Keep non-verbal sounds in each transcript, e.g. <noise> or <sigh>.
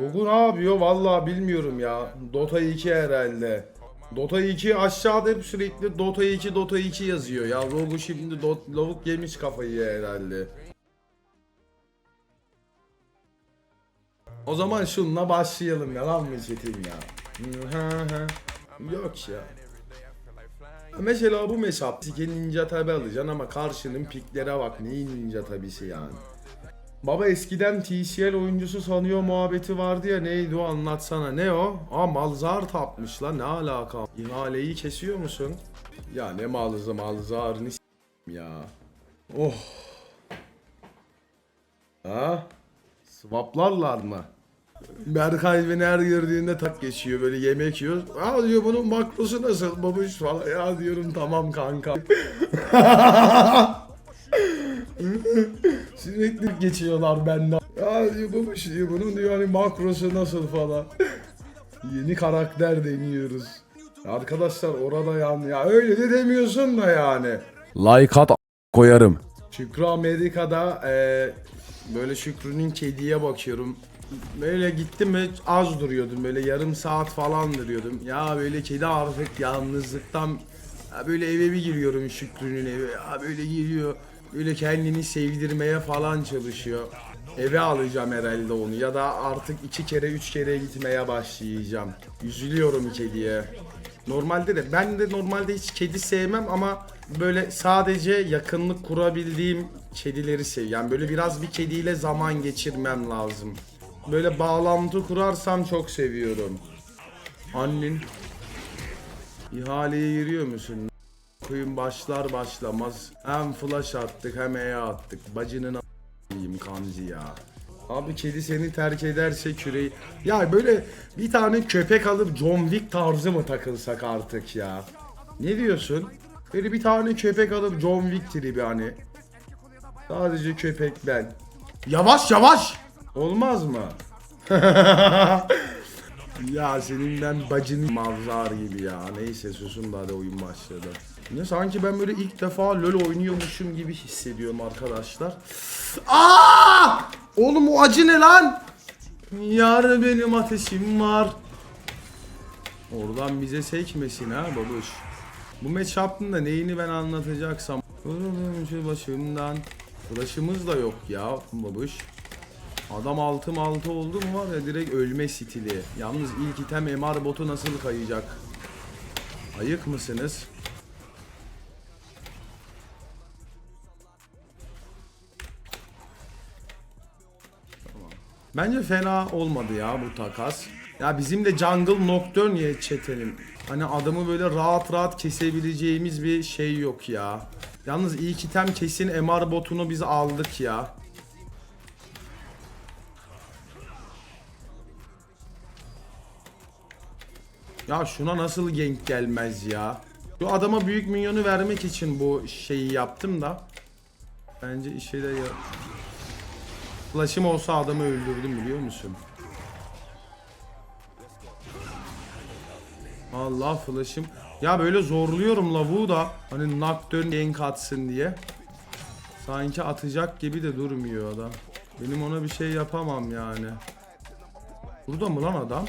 Rogu ne yapıyor vallahi bilmiyorum ya. Dota 2 herhalde. Dota 2 aşağıda hep sürekli Dota 2 Dota 2 yazıyor ya. Rogu şimdi dot, lavuk yemiş kafayı herhalde. O zaman şununla başlayalım yalan mı çetim ya? Yok ya. Mesela bu mesap Sike ninja tabi alacaksın ama karşının piklere bak neyin ninja tabisi yani. Baba eskiden TCL oyuncusu sanıyor muhabbeti vardı ya neydi o anlatsana ne o? Aa Malzar tapmış la ne alaka? İhaleyi kesiyor musun? Ya ne malzı Malzar'ını s**eyim ya. Oh. Ha? Swaplarlar mı? Berkay beni her gördüğünde tak geçiyor böyle yemek yiyor. Aa diyor bunun makrosu nasıl babuş falan. Ya diyorum tamam kanka. <laughs> Sürekli geçiyorlar benden. Ya babuş diyor bunun diyor hani makrosu nasıl falan. Yeni karakter deniyoruz. Arkadaşlar orada yani ya öyle de demiyorsun da yani. Like at koyarım. Şükrü Amerika'da eee, böyle Şükrü'nün kediye bakıyorum. Böyle gittim ve az duruyordum böyle yarım saat falan duruyordum. Ya böyle kedi artık yalnızlıktan ya böyle eve bir giriyorum Şükrü'nün eve. Ya böyle giriyor böyle kendini sevdirmeye falan çalışıyor. Eve alacağım herhalde onu ya da artık iki kere üç kere gitmeye başlayacağım. Üzülüyorum kediye. Normalde de ben de normalde hiç kedi sevmem ama böyle sadece yakınlık kurabildiğim kedileri sev. Yani böyle biraz bir kediyle zaman geçirmem lazım. Böyle bağlantı kurarsam çok seviyorum. Annen ihaleye giriyor musun? Koyun başlar başlamaz hem flash attık hem E attık. Bacının a**ayım kancı ya. Abi kedi seni terk ederse küreği... Ya böyle bir tane köpek alıp John Wick tarzı mı takılsak artık ya? Ne diyorsun? Böyle bir tane köpek alıp John Wick tribi hani. Sadece köpek ben. Yavaş yavaş! Olmaz mı? <laughs> ya senin ben bacını mazlar gibi ya. Neyse susun da hadi oyun başladı. Ne sanki ben böyle ilk defa LoL oynuyormuşum gibi hissediyorum arkadaşlar. Aa! Oğlum o acı ne lan? Yar benim ateşim var. Oradan bize sekmesin ha babuş. Bu matchup'ın da neyini ben anlatacaksam. Vurulun şu başımdan. Ulaşımız da yok ya babuş. Adam altım altı oldu mu var ya direkt ölme stili. Yalnız ilk item MR botu nasıl kayacak? Ayık mısınız? Bence fena olmadı ya bu takas. Ya bizim de Jungle Nocturne ya çetelim. Hani adamı böyle rahat rahat kesebileceğimiz bir şey yok ya. Yalnız ilk item kesin MR botunu biz aldık ya. Ya şuna nasıl gank gelmez ya? Şu adama büyük minyonu vermek için bu şeyi yaptım da. Bence işe de ya... Flash'ım olsa adamı öldürdüm biliyor musun? Allah flash'ım. Ya böyle zorluyorum lavuğu da hani Nocturne gank atsın diye. Sanki atacak gibi de durmuyor adam. Benim ona bir şey yapamam yani. Burada mı lan adam?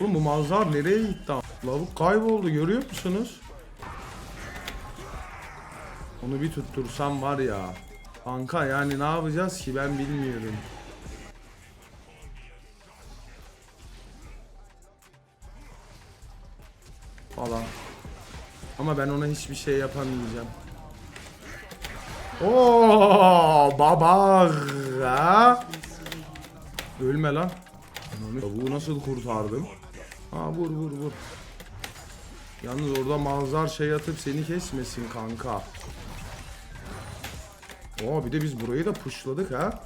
Oğlum bu manzar nereye gitti? Lavuk kayboldu görüyor musunuz? Onu bir tuttursam var ya. Kanka yani ne yapacağız ki ben bilmiyorum. Falan. Ama ben ona hiçbir şey yapamayacağım. Oo baba? Ölme lan. Tavuğu nasıl kurtardım? Ha vur vur vur. Yalnız orada manzar şey atıp seni kesmesin kanka. Oo bir de biz burayı da pushladık ha.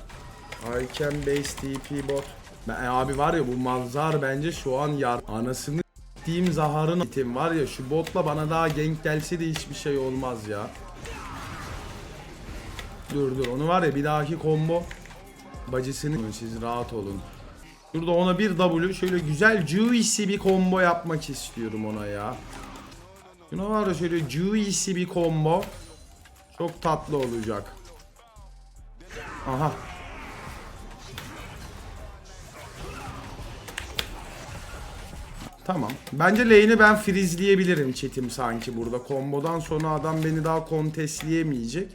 I can base TP bot. Ben, e, abi var ya bu manzar bence şu an yar anasını s**tiğim Zahar'ın itim var ya şu botla bana daha gank gelse de hiçbir şey olmaz ya. Dur dur onu var ya bir dahaki combo bacısını siz rahat olun. Şurada ona bir W şöyle güzel juicy bir combo yapmak istiyorum ona ya. Şuna var ya şöyle juicy bir combo. Çok tatlı olacak. Aha. Tamam. Bence lane'i ben freezeleyebilirim çetim sanki burada. Kombodan sonra adam beni daha kontesleyemeyecek.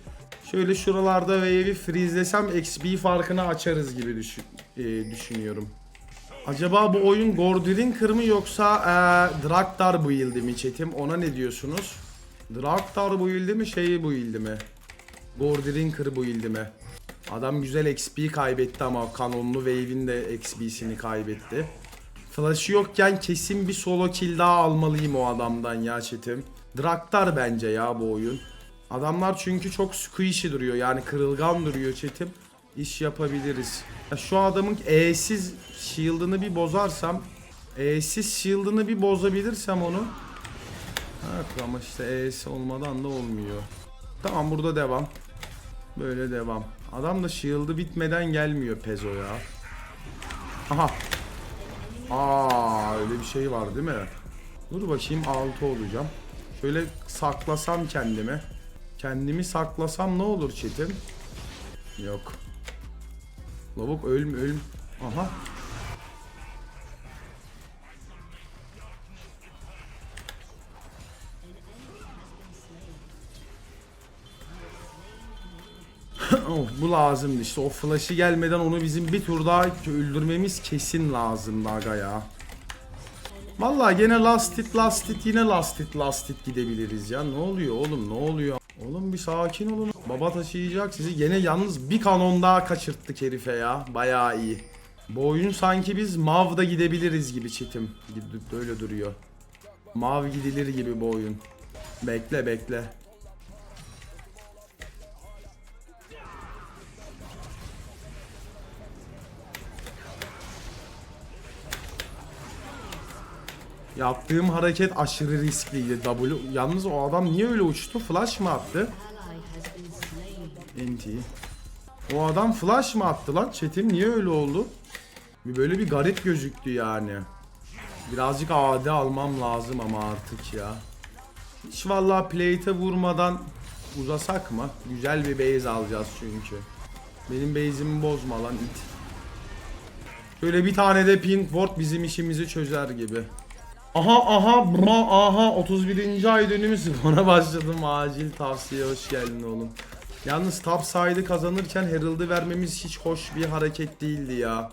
Şöyle şuralarda wave'i freezelesem XP farkını açarız gibi düşün, e, düşünüyorum. Acaba bu oyun Gordrinker mı yoksa e, Draktar build'i mi chatim? Ona ne diyorsunuz? Draktar build'i mi şey build'i mi? Gordrinker build'i mi? Adam güzel XP kaybetti ama kanonlu wave'in de XP'sini kaybetti. Flash'ı yokken kesin bir solo kill daha almalıyım o adamdan ya chatim. Draktar bence ya bu oyun. Adamlar çünkü çok squishy duruyor yani kırılgan duruyor chatim. İş yapabiliriz. Ya şu adamın E'siz shield'ını bir bozarsam E'siz shield'ını bir bozabilirsem onu Evet ama işte E'si olmadan da olmuyor. Tamam burada devam. Böyle devam. Adam da shield'ı bitmeden gelmiyor Pezo ya. Aha. Aa öyle bir şey var değil mi? Dur bakayım 6 olacağım. Şöyle saklasam kendimi. Kendimi saklasam ne olur çetim? Yok. Lavuk ölüm ölüm. Aha. Oh, bu lazımdı işte o flash'ı gelmeden onu bizim bir tur daha öldürmemiz kesin lazımdı aga ya. Vallahi gene last hit last hit yine last hit last hit gidebiliriz ya. Ne oluyor oğlum ne oluyor? Oğlum bir sakin olun. Baba taşıyacak sizi. Gene yalnız bir kanon daha kaçırttık herife ya. Bayağı iyi. Bu oyun sanki biz Mav'da gidebiliriz gibi çetim. Gidip böyle duruyor. Mav gidilir gibi bu oyun. Bekle bekle. Yaptığım hareket aşırı riskliydi. W. Yalnız o adam niye öyle uçtu? Flash mı attı? NT. O adam flash mı attı lan? Chat'im niye öyle oldu? Bir böyle bir garip gözüktü yani. Birazcık AD almam lazım ama artık ya. Hiç vallahi plate'e vurmadan uzasak mı? Güzel bir base alacağız çünkü. Benim base'imi bozma lan it. Şöyle bir tane de pink ward bizim işimizi çözer gibi. Aha aha bra aha 31. ay dönümü <laughs> ona başladım acil tavsiye hoş geldin oğlum. Yalnız top side'ı kazanırken Herald'ı vermemiz hiç hoş bir hareket değildi ya.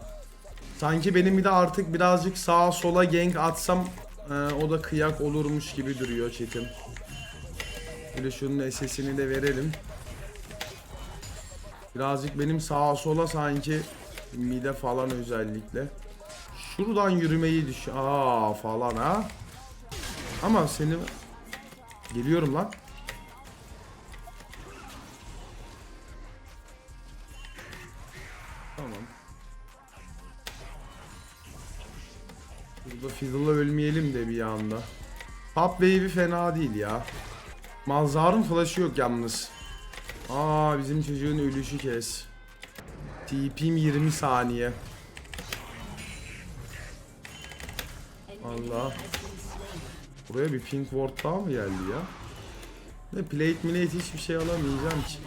Sanki benim bir de artık birazcık sağa sola gank atsam e, o da kıyak olurmuş gibi duruyor chatim. Böyle şunun SS'ini de verelim. Birazcık benim sağa sola sanki mide falan özellikle. Şuradan yürümeyi düş. Aa falan ha. Ama seni geliyorum lan. Tamam. Burada Fiddle'la ölmeyelim de bir anda. Top wave'i fena değil ya. Malzar'ın flash'ı yok yalnız. Aa bizim çocuğun ölüşü kes. TP'm 20 saniye. Allah. Buraya bir pink ward daha mı geldi ya? Ne plate milate hiçbir şey alamayacağım ki.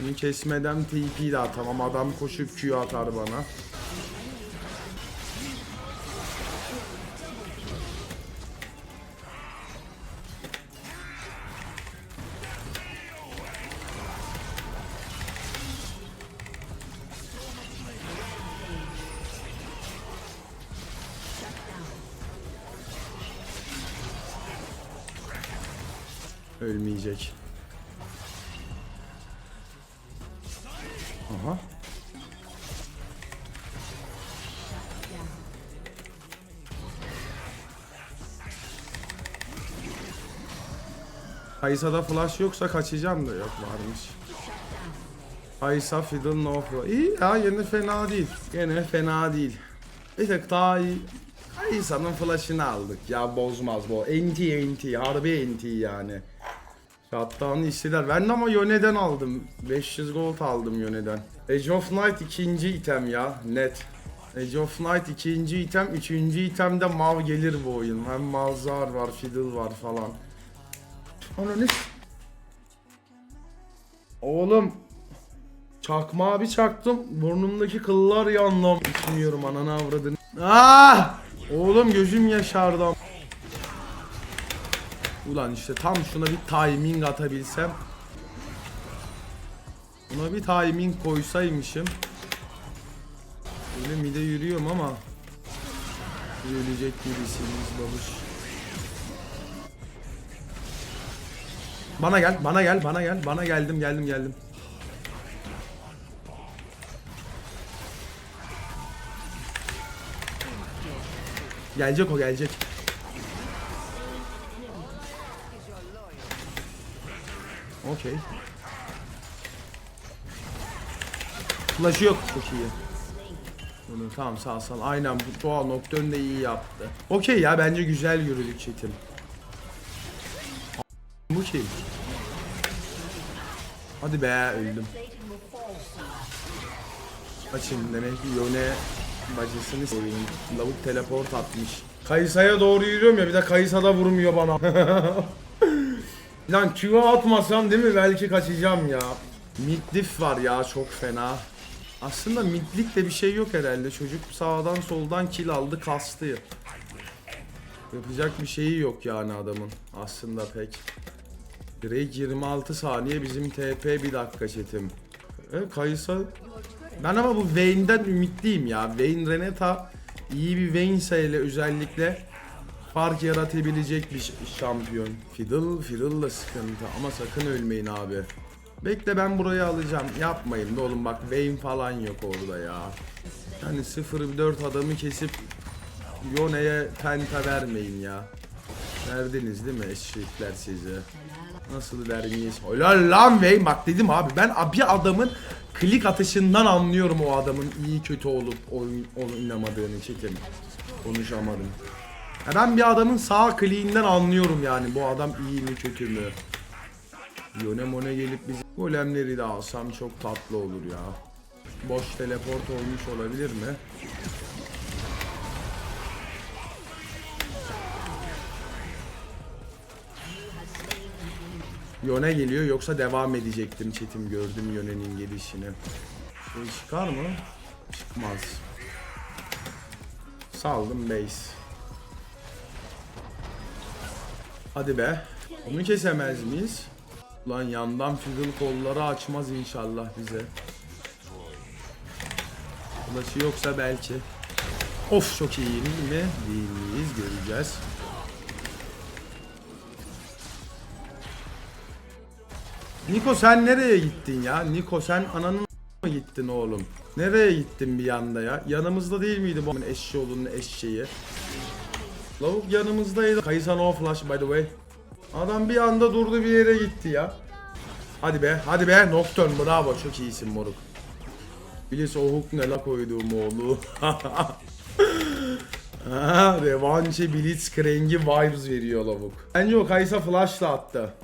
Bunu kesmeden TP de atamam. Adam koşup Q atar bana. Ölmeyecek. Aha. Kaysa'da flash yoksa kaçacağım da yok varmış. Kaysa Fiddle no flash. İyi ya yine fena değil. Yine fena değil. Bir tek daha iyi. Kaysa'nın flash'ını aldık ya bozmaz bu. NT NT harbi NT yani. Shutdown'ı istediler. Ben de ama Yone'den aldım. 500 gold aldım Yone'den. Age of Night ikinci item ya. Net. Age of Night ikinci item. Üçüncü itemde Mav gelir bu oyun. Hem Malzar var, Fiddle var falan. Ananı s- Oğlum. Çakmağı bir çaktım. Burnumdaki kıllar yandım. Düşünüyorum ananı avradını. Ah! Oğlum gözüm yaşardı. Ulan işte tam şuna bir timing atabilsem. Buna bir timing koysaymışım. Böyle mide yürüyorum ama Ölecek gibisiniz babuş. Bana gel, bana gel, bana gel, bana geldim, geldim, geldim. Gelecek o gelecek. Okey. Flash'ı yok çok iyi. Bunu tamam sağ sal. Aynen bu doğal Nocturne de iyi yaptı. Okey ya bence güzel yürüdük çetim. Bu kim? Hadi be öldüm. Açın demek ki Yone bacısını seveyim. Lavuk teleport atmış. Kayısa'ya doğru yürüyorum ya bir de Kayısa da vurmuyor bana. <laughs> Lan Q'ya atmasam değil mi belki kaçacağım ya. Midliff var ya çok fena. Aslında midlikte bir şey yok herhalde. Çocuk sağdan soldan kill aldı kastı. Yapacak bir şeyi yok yani adamın. Aslında pek. Drake 26 saniye bizim TP 1 dakika çetim. E, Kayısa... Ben ama bu Vayne'den ümitliyim ya. Vayne Renata iyi bir Vayne ile özellikle fark yaratabilecek bir şampiyon. Fiddle, Fiddle da sıkıntı ama sakın ölmeyin abi. Bekle ben burayı alacağım. Yapmayın da oğlum bak Vayne falan yok orada ya. Yani 0-4 adamı kesip Yone'ye penta vermeyin ya. Verdiniz değil mi eşekler sizi? Nasıl vermeyiz? Helal lan Vayne bak dedim abi ben bir adamın klik atışından anlıyorum o adamın iyi kötü olup oyun, oynamadığını çekim. Konuşamadım. Ya ben bir adamın sağ kliğinden anlıyorum yani bu adam iyi mi kötü mü? Yone mone gelip biz golemleri de alsam çok tatlı olur ya. Boş teleport olmuş olabilir mi? Yone geliyor yoksa devam edecektim çetim gördüm Yone'nin gelişini. Şey çıkar mı? Çıkmaz. Saldım base. Hadi be. Bunu kesemez miyiz? Lan yandan fiddle kolları açmaz inşallah bize. Flash'ı yoksa belki. Of çok iyi mi? Değil miyiz? Göreceğiz. Niko sen nereye gittin ya? Niko sen ananın mı gittin oğlum? Nereye gittin bir anda ya? Yanımızda değil miydi bu eşşoğlunun eşeği? Lavuk yanımızdaydı. Kaysa no flash by the way. Adam bir anda durdu bir yere gitti ya. Hadi be, hadi be. Nocturne bravo. Çok iyisin moruk. Bilis o hook ne la koyduğum oğlu. <laughs> Ha, Revanche Blitzcrank'i vibes veriyor lavuk. Bence o Kaysa flash'la attı.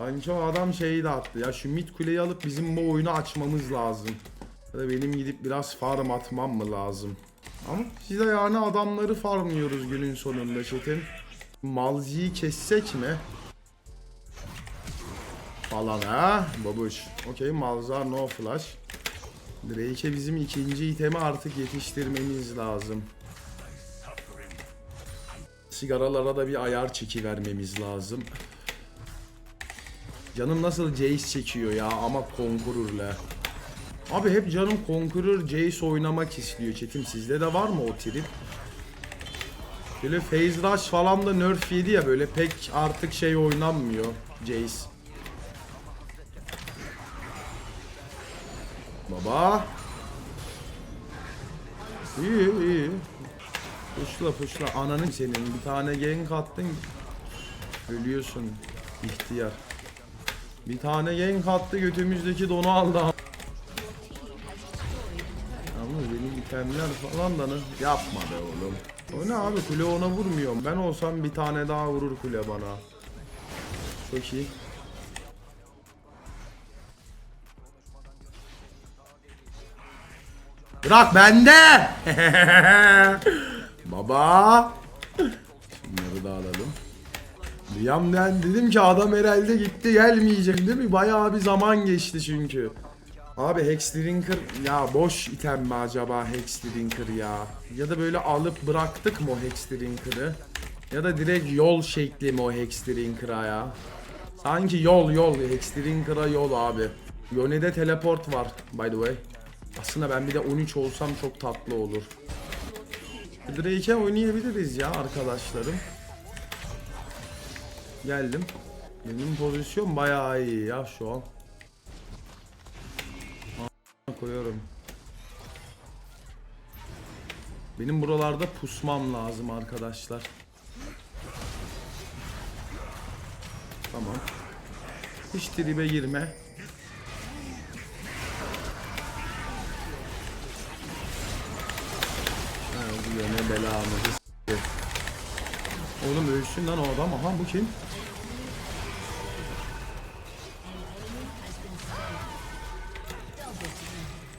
Bence o adam şeyi de attı. Ya şu mid kuleyi alıp bizim bu oyunu açmamız lazım. Ya da benim gidip biraz farm atmam mı lazım? Ama biz de yani adamları farmlıyoruz günün sonunda Çetin. Malzi'yi kessek mi? Falan ha babuş. Okey Malzar no flash. Drake'e bizim ikinci itemi artık yetiştirmemiz lazım. Sigaralara da bir ayar çeki vermemiz lazım. Canım nasıl Jace çekiyor ya ama Conqueror'la. Abi hep canım Conqueror Jace oynamak istiyor Çetin sizde de var mı o trip? Böyle Phase Rush falan da nerf yedi ya böyle pek artık şey oynanmıyor Jace. Baba. İyi iyi. Puşla puşla ananın senin bir tane gank attın ölüyorsun ihtiyar. Bir tane gank attı götümüzdeki donu aldı. İtemler falan da ne- yapma be oğlum. O ne abi kule ona vurmuyor. Ben olsam bir tane daha vurur kule bana. Çok iyi. Bırak bende. <laughs> Baba. Şunları da alalım. Bir yandan dedim ki adam herhalde gitti gelmeyecek değil mi? Bayağı bir zaman geçti çünkü. Abi Hexdrinker ya boş item mi acaba Hexdrinker ya? Ya da böyle alıp bıraktık mı o Hexdrinker'ı? Ya da direkt yol şekli mi o Hexdrinker'a ya? Sanki yol yol Hexdrinker'a yol abi. Yone'de teleport var by the way. Aslında ben bir de 13 olsam çok tatlı olur. Drake'e oynayabiliriz ya arkadaşlarım. Geldim. Benim pozisyon bayağı iyi ya şu an. Koyuyorum. Benim buralarda pusmam lazım arkadaşlar. Tamam. Hiç tribe girme. Yöne belamızı s**ti. Oğlum ölsün lan o adam. Aha bu kim?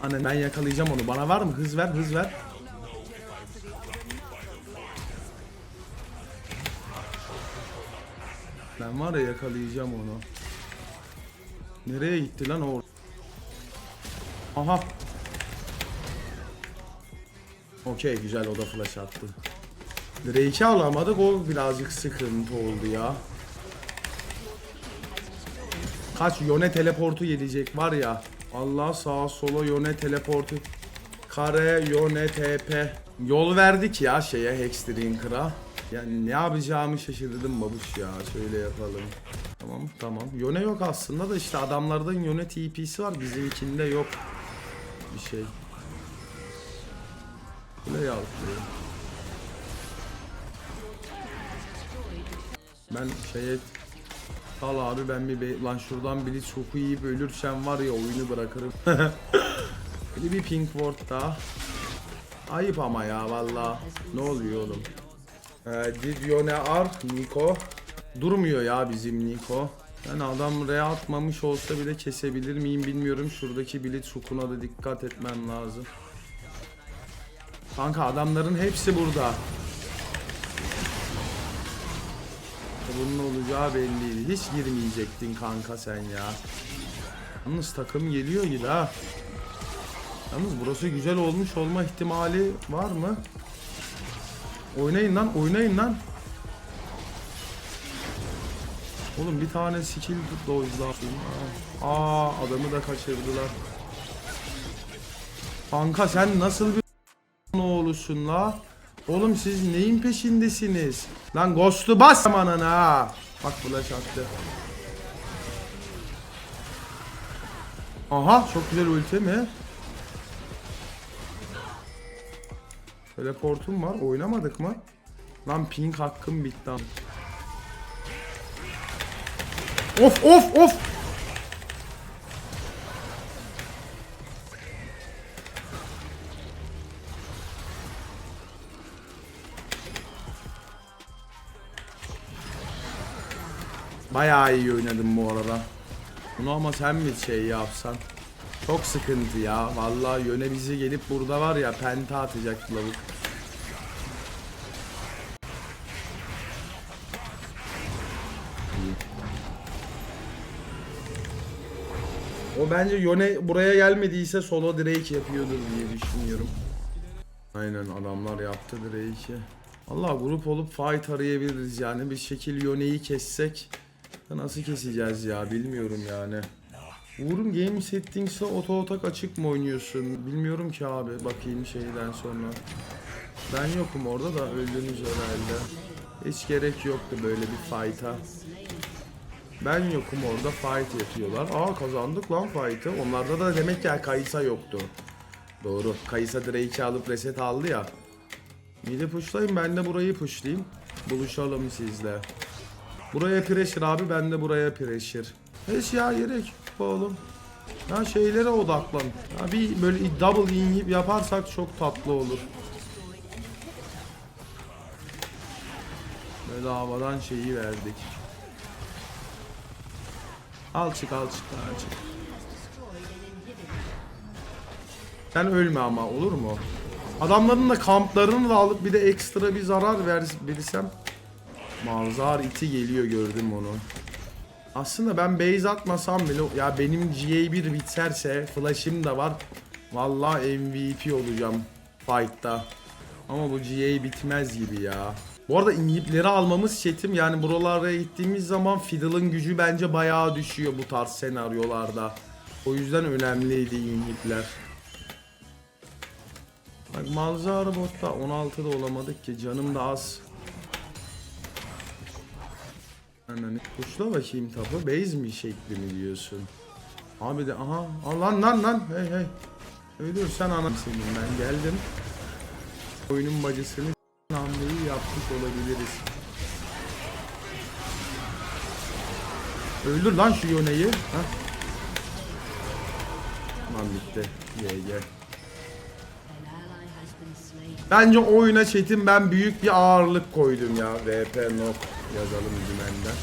Anne ben yakalayacağım onu. Bana var mı? Hız ver, hız ver. Ben var ya yakalayacağım onu. Nereye gitti lan o? Aha. Okey güzel o da flash attı. Drake'i alamadık o birazcık sıkıntı oldu ya. Kaç Yone teleportu gelecek var ya. Allah sağa sola Yone teleportu. Kare Yone TP. Yol verdik ya şeye Hexdrinker'a. Yani ne yapacağımı şaşırdım babuş ya. Şöyle yapalım. Tamam tamam. Yone yok aslında da işte adamlardan Yone TP'si var. Bizimkinde yok. Bir şey. Böyle yapıyor. Ben şeye Al abi ben bir be- lan şuradan biri çok yiyip ölürsem var ya oyunu bırakırım. <laughs> bir bir pink ward daha. Ayıp ama ya valla. Ne oluyor oğlum? Ee, did Yone ar Niko. Durmuyor ya bizim Niko. Yani adam re atmamış olsa bile kesebilir miyim bilmiyorum. Şuradaki Blitz hook'una da dikkat etmem lazım. Kanka adamların hepsi burada. Bunun olacağı belliydi. Hiç girmeyecektin kanka sen ya. Yalnız takım geliyor gibi ha. Yalnız burası güzel olmuş olma ihtimali var mı? Oynayın lan, oynayın lan. Oğlum bir tane skill daha. Aa adamı da kaçırdılar. Kanka sen nasıl bir oğlusun la? Oğlum siz neyin peşindesiniz? Lan Ghost'u bas amanın ha. Bak flash attı. Aha çok güzel ulti mi? Teleportum var. Oynamadık mı? Lan ping hakkım bitti. Of of of. Bayağı iyi oynadım bu arada. Bunu ama sen mi şey yapsan? Çok sıkıntı ya. Vallahi yöne bizi gelip burada var ya penta atacak lavuk. O bence Yone buraya gelmediyse solo Drake yapıyordur diye düşünüyorum. Aynen adamlar yaptı Drake'i. Allah grup olup fight arayabiliriz yani bir şekil Yone'yi kessek nasıl keseceğiz ya bilmiyorum yani. Uğur'un game settings'e oto atak açık mı oynuyorsun? Bilmiyorum ki abi bakayım şeyden sonra. Ben yokum orada da öldünüz herhalde. Hiç gerek yoktu böyle bir fight'a. Ben yokum orada fight yapıyorlar. Aa kazandık lan fight'ı. Onlarda da demek ki Kaysa yoktu. Doğru. Kaysa Drake'i alıp reset aldı ya. Midi pushlayın ben de burayı pushlayayım. Buluşalım sizle. Buraya pressure abi ben de buraya pressure. Hiç ya gerek oğlum. Ya şeylere odaklan. Ya bir böyle double in yaparsak çok tatlı olur. Bedavadan şeyi verdik. Al çık al çık al çık. Sen ölme ama olur mu? Adamların da kamplarını da alıp bir de ekstra bir zarar ver versem. Malzar iti geliyor gördüm onu. Aslında ben base atmasam bile ya benim GA1 biterse flash'ım da var. Vallahi MVP olacağım fight'ta. Ama bu GA bitmez gibi ya. Bu arada inhibleri almamız chatim yani buralara gittiğimiz zaman Fiddle'ın gücü bence bayağı düşüyor bu tarz senaryolarda. O yüzden önemliydi inhibler. Bak Malzara botta 16'da olamadık ki canım da az. Ananı kuşla bakayım tapu base mi şekli mi diyorsun? Abi de aha al lan lan lan hey hey. Ölürsen anam senin ben geldim. Oyunun bacısını hamleyi yapmış olabiliriz. Öldür lan şu Yone'yi. Ha? Lan bitti. GG. Bence oyuna çetin ben büyük bir ağırlık koydum ya. VP nok yazalım dümenden.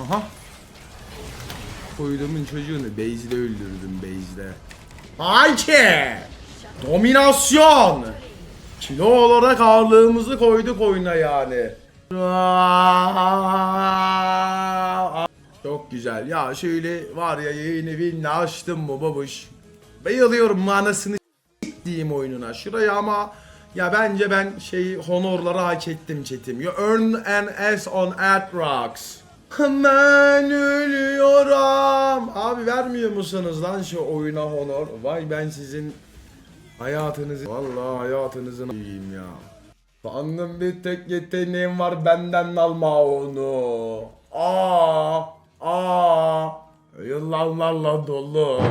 Aha. Koyduğumun çocuğunu base'de öldürdüm base'de. Hayki! Dominasyon! Kilo olarak ağırlığımızı koyduk oyuna yani. Çok güzel. Ya şöyle var ya yayını bir açtım mı babuş. Bayılıyorum manasını diyeyim oyununa. Şuraya ama ya bence ben şey honorları hak ettim çetim. You earn an S on Atrox. Ben ölüyorum. Abi vermiyor musunuz lan şu oyuna honor? Vay ben sizin hayatınızı vallahi hayatınızın iyiyim ya. Sandım bir tek yeteneğim var benden alma onu. Aa, aa, yıllarlarla dolu.